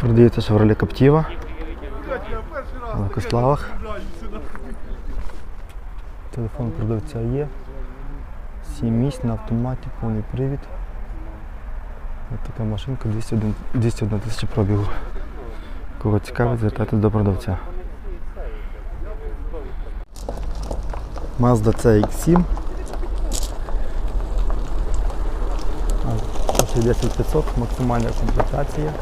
Продається Chevrolet Captiva. В Лакославах. Телефон продавця є. 7 місць на автоматі, повний привід. Ось така машинка 201, 201 тисяча пробігу. Кого цікавить, звертайтесь до продавця. Mazda CX7. А, 16500, максимальна комплектація.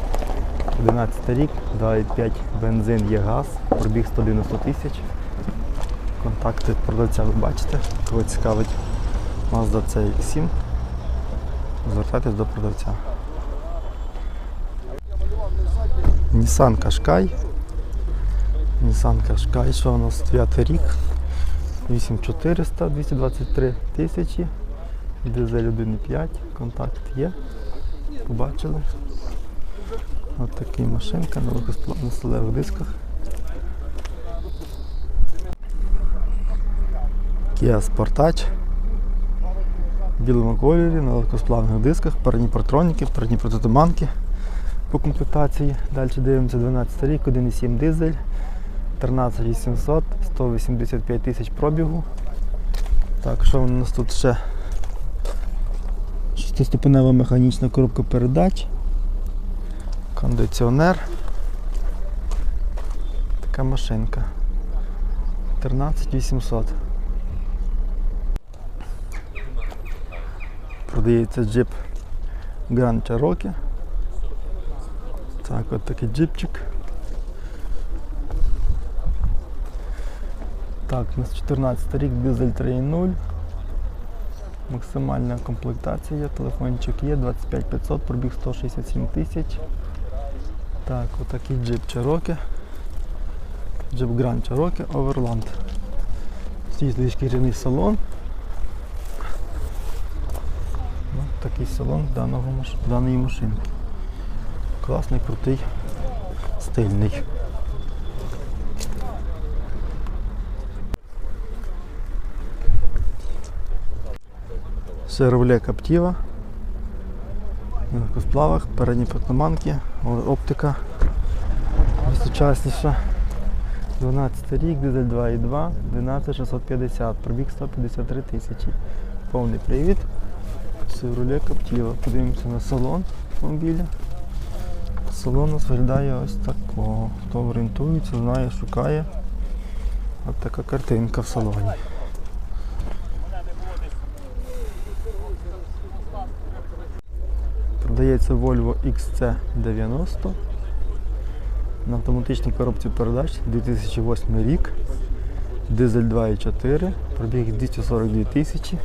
11 рік, 2,5 бензин є газ, пробіг 190 тисяч. Контакти продавця ви бачите, кого цікавить Mazda CX7. Звертайтесь до продавця. Nissan Qashqai. Nissan Qashqai, що у нас 9 рік. 8400, 223 тисячі. Дизель 1,5, контакт є. Побачили. Ось така машинка на легкосплав- на дисках. Kia Sportage. В білому кольорі на легкосплавних дисках, передні партроніки, передні протитуманки по комплектації. Далі дивимося 12 рік, 1,7 дизель, 13800, 185 тисяч пробігу. Так, що у нас тут ще? Шестиступенева механічна коробка передач, кондиціонер. Така машинка. 13800. Продається джип Grand Cherokee. Так, от такий джипчик. Так, у нас 14 рік, дизель 3.0. Максимальна комплектація, телефончик є, 25500, пробіг 167 тисяч. Так, отакий джип Cherokee. Джип Grand Cherokee Overland. Світлий шкіряний салон. Ось такий салон даного, даної машинки. Класний, крутий, стильний. Chevrolet Captiva. На легкосплавах, передні патноманки, оптика сучасніша. 12 рік, дизель 2.2, 12650, пробіг 153 тисячі. Повний привід. Chevrolet Captiva. Подивимося на салон автомобіля. Салон у нас виглядає ось такого. Хто орієнтується, знає, шукає. Ось така картинка в салоні. Продається Volvo XC90 на автоматичній коробці передач 2008 рік. Дизель 2.4, пробіг 242 тисячі.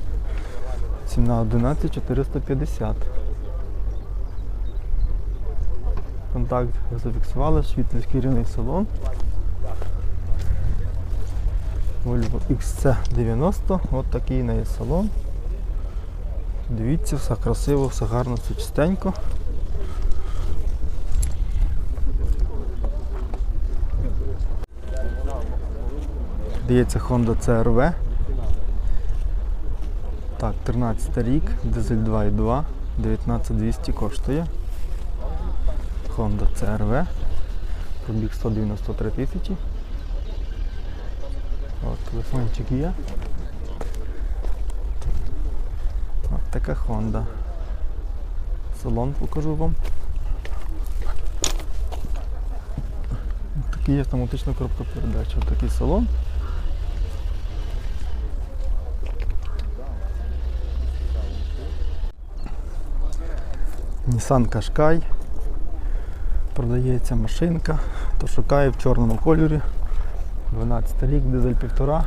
Ціна 11 450. Контакт зафіксували, світлий шкіряний салон. Volvo XC90, от такий неї салон. Дивіться, все красиво, все гарно, все чистенько. Дається Honda CRV. Так, 13 рік, дизель 2.2, 19200 коштує. Honda CRV. Пробіг 193 тисячі. Телефончик є. От така Honda. Салон покажу вам. Такий автоматична коробка передач. Ось такий салон. Nissan Qashqai. Продається машинка, то шукає в чорному кольорі. 12 рік, дизель 1,5.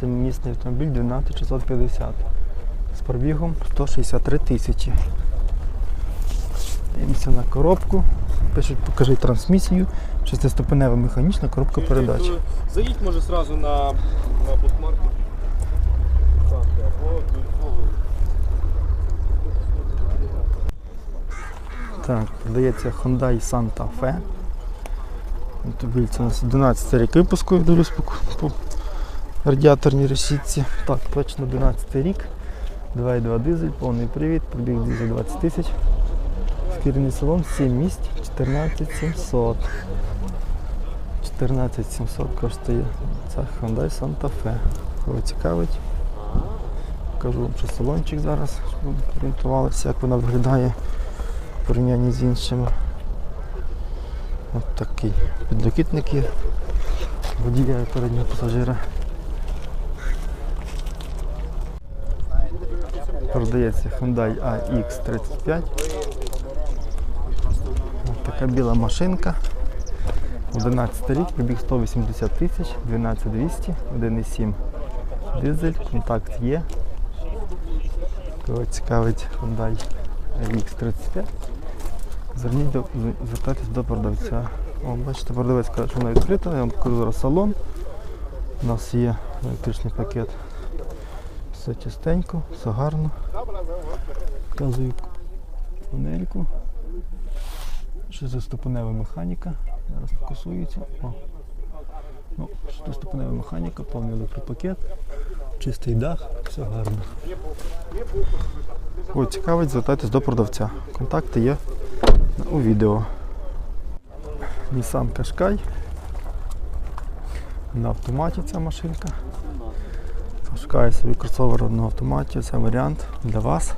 Семимісний автомобіль 12650. Пробігом 163 тисячі. Дивимося на коробку. Пишуть, покажи трансмісію. Шестиступенева механічна коробка передач. Заїдь може сразу на, на букмаркет. Так, або Так, продається Hyundai Santa Fe. Це у нас 11 рік випуску, я дивлюсь по, радіаторній решітці. Так, точно 11 рік. 2,2 дизель, повний привід, пробіг дизель 20 тисяч. Шкіряний салон 7 місць 14 700. 14 700 коштує це Hyundai Santa Fe. Кого цікавить. Покажу вам ще салончик зараз, щоб орієнтувалися, як вона виглядає в порівнянні з іншими. От такий підлокітник є. Водія переднього пасажира. Продається Hyundai AX35. Ось така біла машинка. 11 рік, пробіг 180 тисяч, 12200, 1,7 дизель, контакт є. Кого цікавить Hyundai AX35. Зверніть до, звертайтесь до продавця. О, бачите, продавець каже, що вона відкрита, я вам покажу зараз салон. У нас є електричний пакет. Все чистенько, все гарно. Показую панельку. Шестиступенева механіка. Зараз фокусується. О. Ну, шестиступенева механіка, повний електропакет, чистий дах, все гарно. Кого цікавить, звертайтесь до продавця. Контакти є у відео. Nissan Qashqai. На автоматі ця машинка. Qashqai собі кросовер на автоматі, це варіант для вас.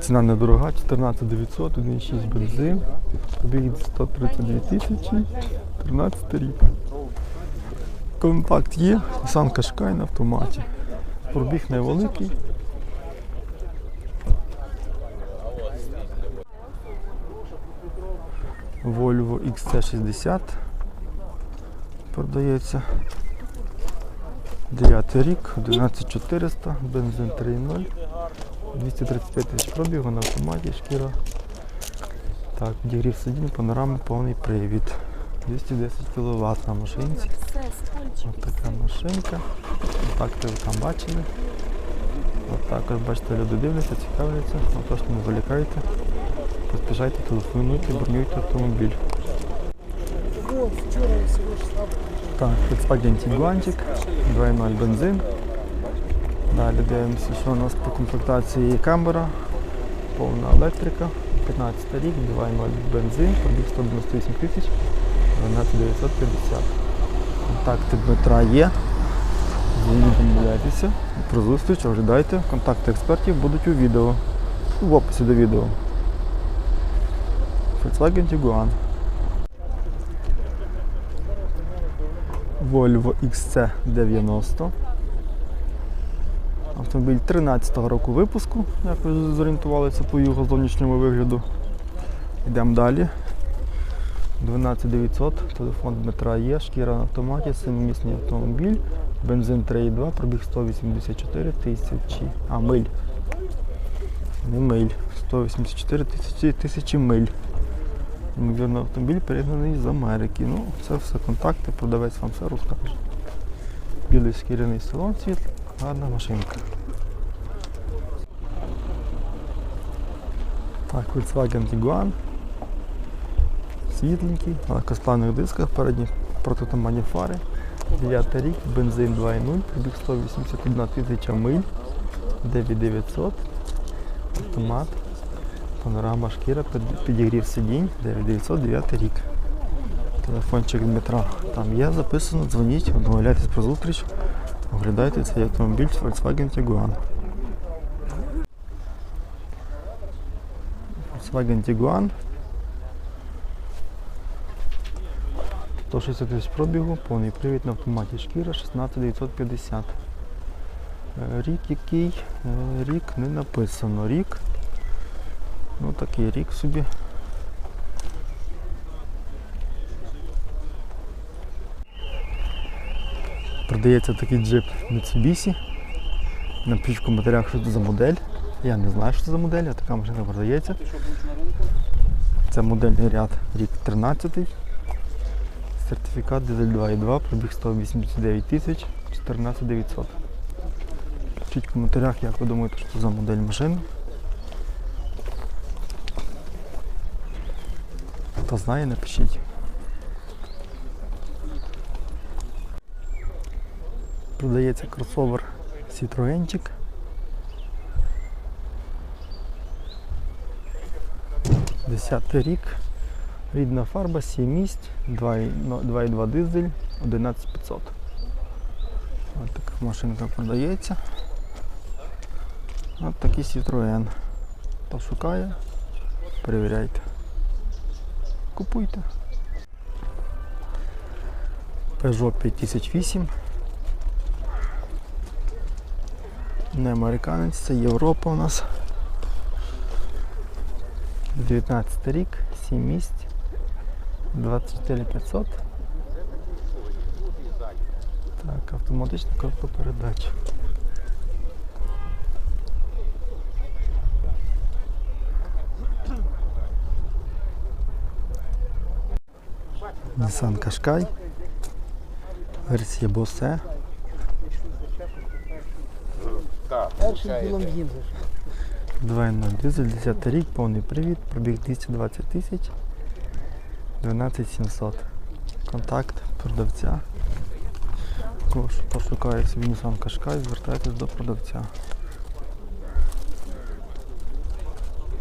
Ціна недорога, 14 900, 1,6 бензин. Пробіг 132 тисячі, 13 рік. Контакт є, Nissan Qashqai на автоматі. Пробіг невеликий. Volvo XC60 продається. 9 рік, 11400, бензин 3.0, 235 тисяч пробігу на автоматі, шкіра. Так, підігрів сидінь, панорами, повний привід. 210 кВт на машинці. Ось така машинка. Контакти ви там бачили. От також бачите, люди дивляться, цікавляться, отож не зволікайте. Поспішайте, телефонуйте, бронюйте автомобіль. Так, Volkswagen Tiguanчик, 2.0 бензин. Далі дивимося, що у нас по комплектації камера, повна електрика, 15 рік, 2.0 бензин, пробіг 198 тисяч, 12950. Контакти Дмитра є. Домовляйтеся про зустріч, ожидайте. Контакти експертів будуть у відео. В описі до відео. Volkswagen Tiguan. Volvo XC90. Автомобіль 13-го року випуску, як ви зорієнтувалися по його зовнішньому вигляду. Йдемо далі. 12900, телефон Дмитра є, шкіра на автоматі, 7-місний автомобіль, бензин 3,2, пробіг 184 тисячі. А, миль. Не миль. 184 тисячі, тисячі миль. Ймовірно, автомобіль перегнаний з Америки. Ну, це все контакти, продавець вам все розкаже. Білий шкіряний салон світ, гарна машинка. Так, Volkswagen Tiguan. Світленький, на кастаних дисках, передні протитуманні фари. 9 рік, бензин 2.0, пробіг 181 тисяча миль, 9900, автомат. Панорама шкіра, під- підігрів сидінь, 9909 рік. Телефончик Дмитра там є, записано, дзвоніть, домовляйтесь про зустріч, оглядайте цей автомобіль Volkswagen Tiguan. Volkswagen Tiguan. 160 тисяч пробігу, повний привід на автоматі шкіра 16950. Е, Рік який? Е, Рік не написано. Рік. Ну такий рік собі. Продається такий джип Mitsubishi. Напишіть в коментарях, що це за модель. Я не знаю, що це за модель, а така машина продається. Це модельний ряд рік 13. Сертифікат дизель 2.2, пробіг 189 тисяч, 14 900. Пишіть в коментарях, як ви думаєте, що це за модель машини. Хто знає, напишіть. Продається кросовер Citroenчик. 10 рік. Рідна фарба, 7 місць, 2,2 дизель, 11500. Ось така машинка продається. Ось такий Citroën. Хто шукає, перевіряйте. Купуйте. Peugeot 5008. Не американець, це Європа у нас. 19 рік, 7 місць, 24 500. Так, автоматична коробка передач. Nissan Qashqai. Версія Bose. Першим ділом їздиш. 2.0 дизель, 10 рік, повний привід, пробіг 220 тисяч, 12700. Контакт продавця. Кого пошукає собі Nissan Qashqai, звертайтесь до продавця.